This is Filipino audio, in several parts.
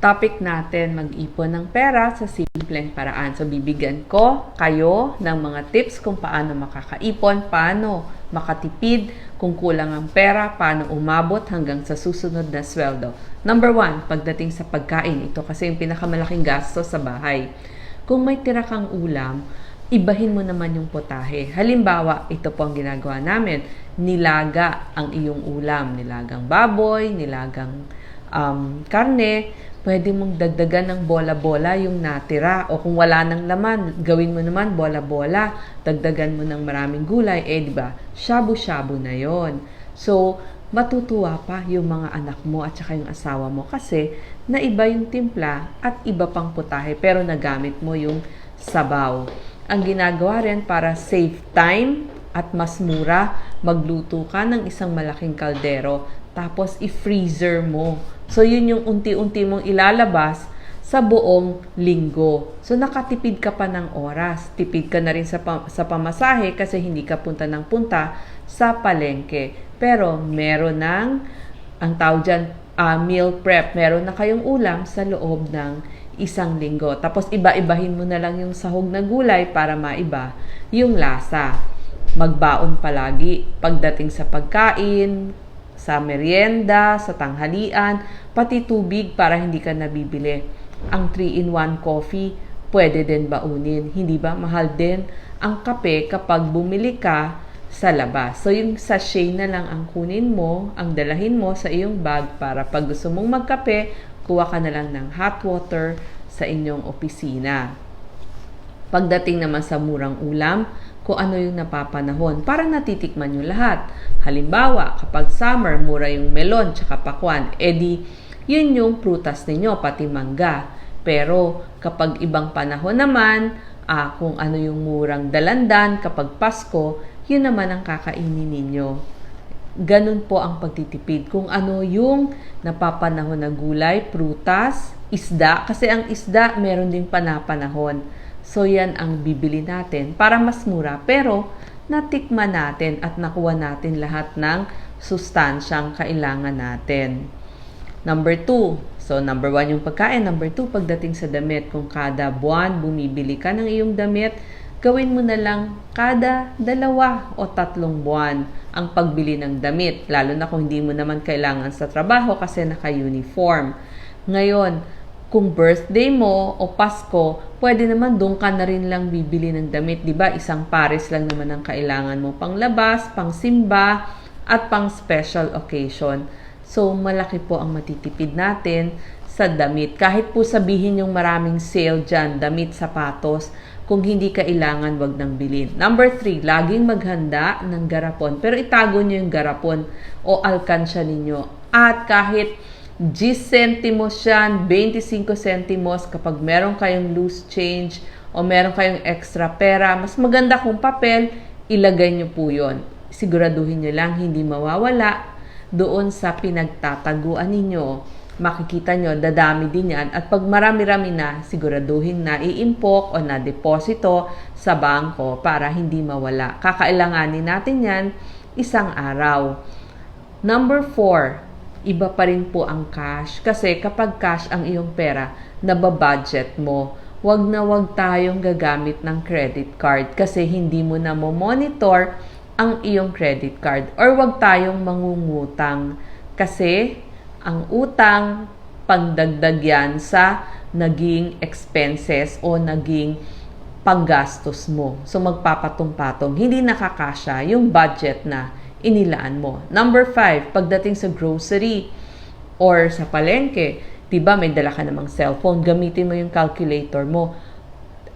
topic natin mag-ipon ng pera sa simpleng paraan. So, bibigyan ko kayo ng mga tips kung paano makakaipon, paano makatipid, kung kulang ang pera, paano umabot hanggang sa susunod na sweldo. Number one, pagdating sa pagkain. Ito kasi yung pinakamalaking gasto sa bahay. Kung may tira kang ulam, ibahin mo naman yung potahe. Halimbawa, ito po ang ginagawa namin. Nilaga ang iyong ulam. Nilagang baboy, nilagang um, karne, pwede mong dagdagan ng bola-bola yung natira. O kung wala nang laman, gawin mo naman bola-bola. Dagdagan mo ng maraming gulay. Eh, di ba? Shabu-shabu na yon. So, matutuwa pa yung mga anak mo at saka yung asawa mo kasi naiba yung timpla at iba pang putahe pero nagamit mo yung sabaw. Ang ginagawa rin para save time at mas mura, magluto ka ng isang malaking kaldero tapos i-freezer mo. So yun yung unti-unti mong ilalabas sa buong linggo. So nakatipid ka pa ng oras. Tipid ka na rin sa, pa- sa pamasahe kasi hindi ka punta ng punta sa palengke. Pero meron ng, ang tawag dyan, ah, meal prep. Meron na kayong ulam sa loob ng isang linggo. Tapos iba-ibahin mo na lang yung sahog na gulay para maiba yung lasa. Magbaon palagi pagdating sa pagkain, sa merienda, sa tanghalian, pati tubig para hindi ka nabibili. Ang 3-in-1 coffee, pwede din baunin. Hindi ba? Mahal din ang kape kapag bumili ka sa labas. So, yung sachet na lang ang kunin mo, ang dalahin mo sa iyong bag para pag gusto mong magkape, kuha ka na lang ng hot water sa inyong opisina. Pagdating naman sa murang ulam, kung ano yung napapanahon para natitikman yung lahat. Halimbawa, kapag summer, mura yung melon tsaka pakwan, edi yun yung prutas ninyo, pati mangga. Pero kapag ibang panahon naman, ah, kung ano yung murang dalandan, kapag Pasko, yun naman ang kakainin ninyo. Ganun po ang pagtitipid. Kung ano yung napapanahon na gulay, prutas, isda, kasi ang isda meron ding panapanahon. So yan ang bibili natin para mas mura pero natikman natin at nakuha natin lahat ng sustansyang kailangan natin. Number two, so number one yung pagkain. Number two, pagdating sa damit, kung kada buwan bumibili ka ng iyong damit, gawin mo na lang kada dalawa o tatlong buwan ang pagbili ng damit, lalo na kung hindi mo naman kailangan sa trabaho kasi naka-uniform. Ngayon, kung birthday mo o Pasko, pwede naman doon ka na rin lang bibili ng damit, 'di ba? Isang pares lang naman ang kailangan mo pang labas, pang simba, at pang special occasion. So, malaki po ang matitipid natin sa damit. Kahit po sabihin yung maraming sale dyan, damit, sapatos, kung hindi kailangan, wag nang bilhin. Number three, laging maghanda ng garapon. Pero itago nyo yung garapon o alkansya ninyo. At kahit 10 centimos yan, 25 centimos kapag meron kayong loose change o meron kayong extra pera, mas maganda kung papel, ilagay nyo po yon. Siguraduhin nyo lang hindi mawawala doon sa pinagtataguan ninyo. Makikita nyo, dadami din yan. At pag marami-rami na, siguraduhin na iimpok o na deposito sa bangko para hindi mawala. Kakailanganin natin yan isang araw. Number four, iba pa rin po ang cash. Kasi kapag cash ang iyong pera, nababudget mo. Huwag na huwag tayong gagamit ng credit card kasi hindi mo na mo monitor ang iyong credit card. Or huwag tayong mangungutang kasi ang utang, pagdagdag yan sa naging expenses o naging panggastos mo. So magpapatong-patong. Hindi nakakasya yung budget na inilaan mo. Number five, pagdating sa grocery or sa palengke, diba may dala ka namang cellphone, gamitin mo yung calculator mo.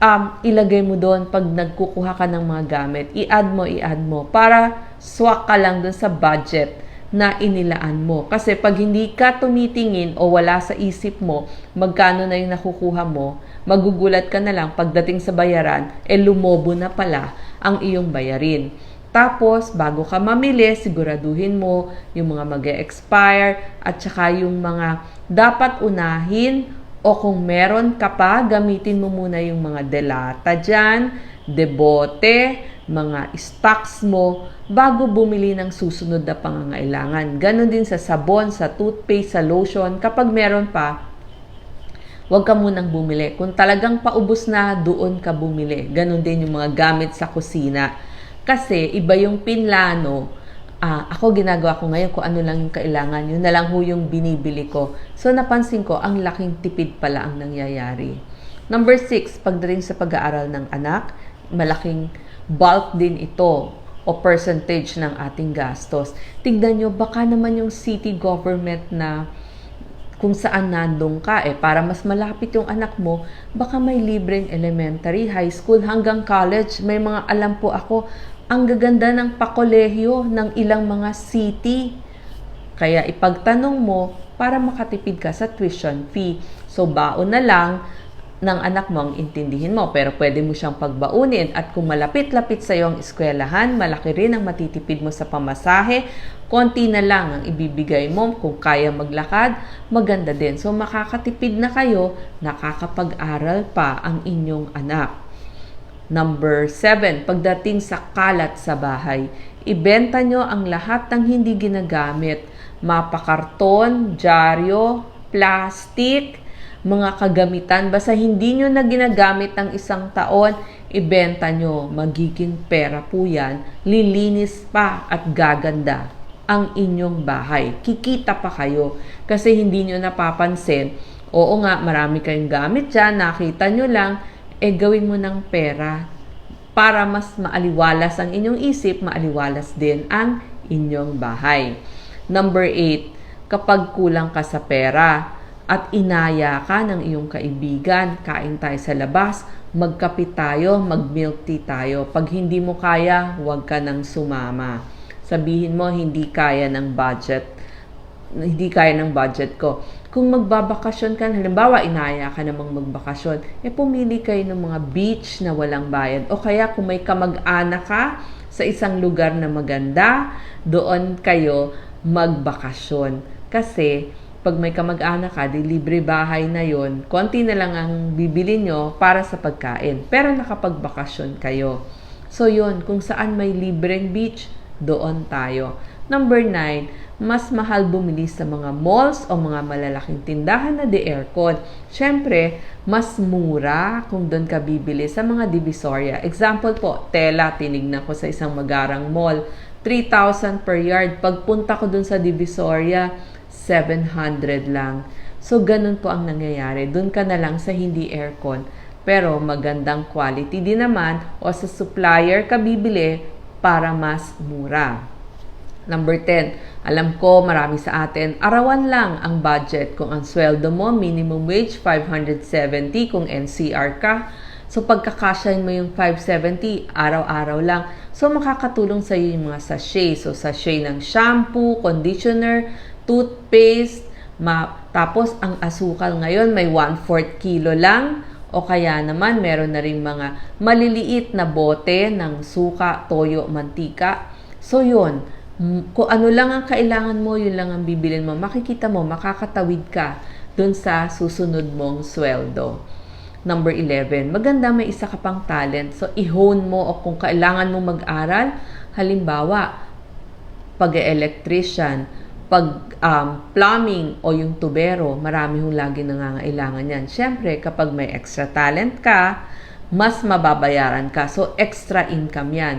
Um, ilagay mo doon pag nagkukuha ka ng mga gamit, i-add mo, i-add mo, para swak ka lang doon sa budget na inilaan mo. Kasi pag hindi ka tumitingin o wala sa isip mo, magkano na yung nakukuha mo, magugulat ka na lang pagdating sa bayaran, eh lumobo na pala ang iyong bayarin. Tapos, bago ka mamili, siguraduhin mo yung mga mag expire at saka yung mga dapat unahin o kung meron ka pa, gamitin mo muna yung mga delata dyan, debote, mga stocks mo bago bumili ng susunod na pangangailangan. Ganon din sa sabon, sa toothpaste, sa lotion. Kapag meron pa, huwag ka munang bumili. Kung talagang paubos na, doon ka bumili. Ganon din yung mga gamit sa kusina. Kasi iba yung pinlano. Ah, ako ginagawa ko ngayon kung ano lang yung kailangan. Yun na lang ho yung binibili ko. So napansin ko, ang laking tipid pala ang nangyayari. Number six, pagdating sa pag-aaral ng anak, malaking bulk din ito o percentage ng ating gastos. Tignan nyo, baka naman yung city government na kung saan nandong ka eh para mas malapit yung anak mo baka may libreng elementary, high school hanggang college may mga alam po ako ang gaganda ng pakolehyo ng ilang mga city. Kaya ipagtanong mo para makatipid ka sa tuition fee. So baon na lang ng anak mo ang intindihin mo pero pwede mo siyang pagbaunin. At kung malapit-lapit sa iyo ang eskwelahan malaki rin ang matitipid mo sa pamasahe konti na lang ang ibibigay mo. Kung kaya maglakad maganda din. So makakatipid na kayo nakakapag-aral pa ang inyong anak Number 7, pagdating sa kalat sa bahay, ibenta nyo ang lahat ng hindi ginagamit. Mapakarton, dyaryo, plastic, mga kagamitan. Basta hindi nyo na ginagamit ng isang taon, ibenta nyo. Magiging pera po yan. Lilinis pa at gaganda ang inyong bahay. Kikita pa kayo kasi hindi nyo napapansin. Oo nga, marami kayong gamit dyan, nakita nyo lang, eh gawin mo ng pera para mas maaliwalas ang inyong isip, maaliwalas din ang inyong bahay. Number 8, kapag kulang ka sa pera at inaya ka ng iyong kaibigan, kain tayo sa labas, magkapit tayo, mag-milk tea tayo. Pag hindi mo kaya, huwag ka nang sumama. Sabihin mo, hindi kaya ng budget hindi kaya ng budget ko. Kung magbabakasyon ka, halimbawa inaya ka namang magbakasyon, eh pumili kayo ng mga beach na walang bayad. O kaya kung may kamag-anak ka sa isang lugar na maganda, doon kayo magbakasyon. Kasi pag may kamag-anak ka, di libre bahay na yon, konti na lang ang bibili nyo para sa pagkain. Pero nakapagbakasyon kayo. So yun, kung saan may libreng beach, doon tayo. Number 9, mas mahal bumili sa mga malls o mga malalaking tindahan na de aircon. Siyempre, mas mura kung doon ka bibili sa mga divisoria. Example po, tela, tinignan ko sa isang magarang mall. 3,000 per yard. Pagpunta ko doon sa divisoria, 700 lang. So, ganun po ang nangyayari. Doon ka na lang sa hindi aircon. Pero magandang quality din naman o sa supplier ka bibili para mas mura. Number 10, alam ko marami sa atin, arawan lang ang budget kung ang sweldo mo, minimum wage 570 kung NCR ka. So pagkakasyahin mo yung 570, araw-araw lang. So makakatulong sa iyo yung mga sachet. So sachet ng shampoo, conditioner, toothpaste, ma tapos ang asukal ngayon may 1/4 kilo lang o kaya naman meron na rin mga maliliit na bote ng suka, toyo, mantika. So yun, kung ano lang ang kailangan mo, yun lang ang bibilin mo. Makikita mo, makakatawid ka dun sa susunod mong sweldo. Number 11, maganda may isa ka pang talent. So, i-hone mo o kung kailangan mo mag-aral, halimbawa, pag-electrician, pag um, plumbing o yung tubero, marami hong lagi nangangailangan yan. Siyempre, kapag may extra talent ka, mas mababayaran ka. So, extra income yan.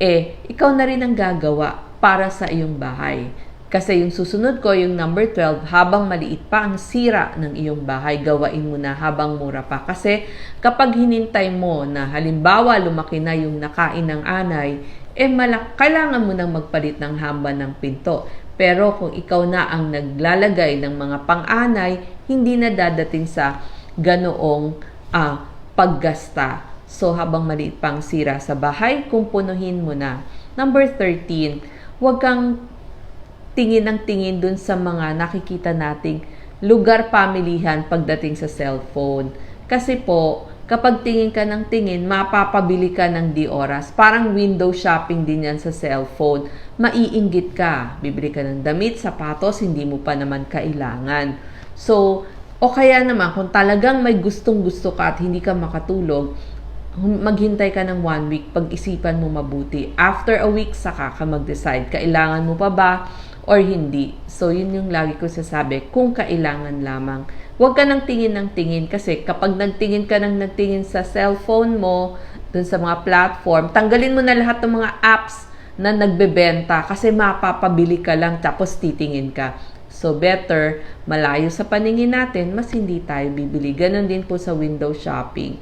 Eh, ikaw na rin ang gagawa para sa iyong bahay. Kasi yung susunod ko, yung number 12, habang maliit pa ang sira ng iyong bahay, gawain mo na habang mura pa. Kasi kapag hinintay mo na halimbawa lumaki na yung nakain ng anay, eh malak kailangan mo nang magpalit ng hamba ng pinto. Pero kung ikaw na ang naglalagay ng mga pang-anay, hindi na dadating sa ganoong uh, paggasta. So habang maliit pang sira sa bahay, kumpunuhin mo na. Number 13, huwag kang tingin ng tingin dun sa mga nakikita nating lugar pamilihan pagdating sa cellphone. Kasi po, kapag tingin ka ng tingin, mapapabili ka ng di oras. Parang window shopping din yan sa cellphone. Maiinggit ka. Bibili ka ng damit, sapatos, hindi mo pa naman kailangan. So, o kaya naman, kung talagang may gustong gusto ka at hindi ka makatulog, maghintay ka ng one week, pag-isipan mo mabuti. After a week, saka ka mag-decide, kailangan mo pa ba or hindi. So, yun yung lagi ko sasabi, kung kailangan lamang. Huwag ka nang tingin ng tingin kasi kapag nagtingin ka ng nagtingin sa cellphone mo, dun sa mga platform, tanggalin mo na lahat ng mga apps na nagbebenta kasi mapapabili ka lang tapos titingin ka. So better, malayo sa paningin natin, mas hindi tayo bibili. Ganon din po sa window shopping.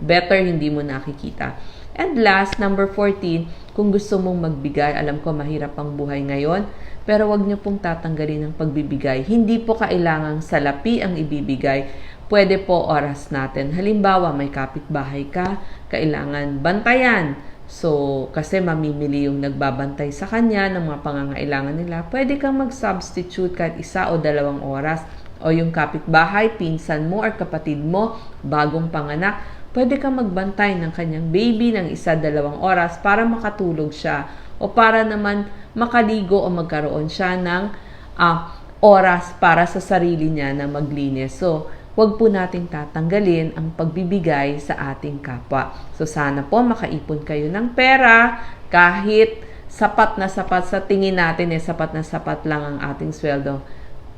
Better hindi mo nakikita. And last, number 14, kung gusto mong magbigay, alam ko mahirap ang buhay ngayon, pero wag niyo pong tatanggalin ang pagbibigay. Hindi po kailangang salapi ang ibibigay. Pwede po oras natin. Halimbawa, may kapitbahay ka, kailangan bantayan. So, kasi mamimili yung nagbabantay sa kanya ng mga pangangailangan nila, pwede kang mag-substitute kahit isa o dalawang oras. O yung kapitbahay, pinsan mo or kapatid mo, bagong panganak, pwede kang magbantay ng kanyang baby ng isa, dalawang oras para makatulog siya. O para naman makaligo o magkaroon siya ng ah, oras para sa sarili niya na maglinis. So, huwag po nating tatanggalin ang pagbibigay sa ating kapwa. So sana po makaipon kayo ng pera kahit sapat na sapat sa tingin natin eh sapat na sapat lang ang ating sweldo.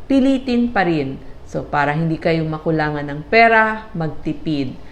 Pilitin pa rin. So para hindi kayo makulangan ng pera, magtipid.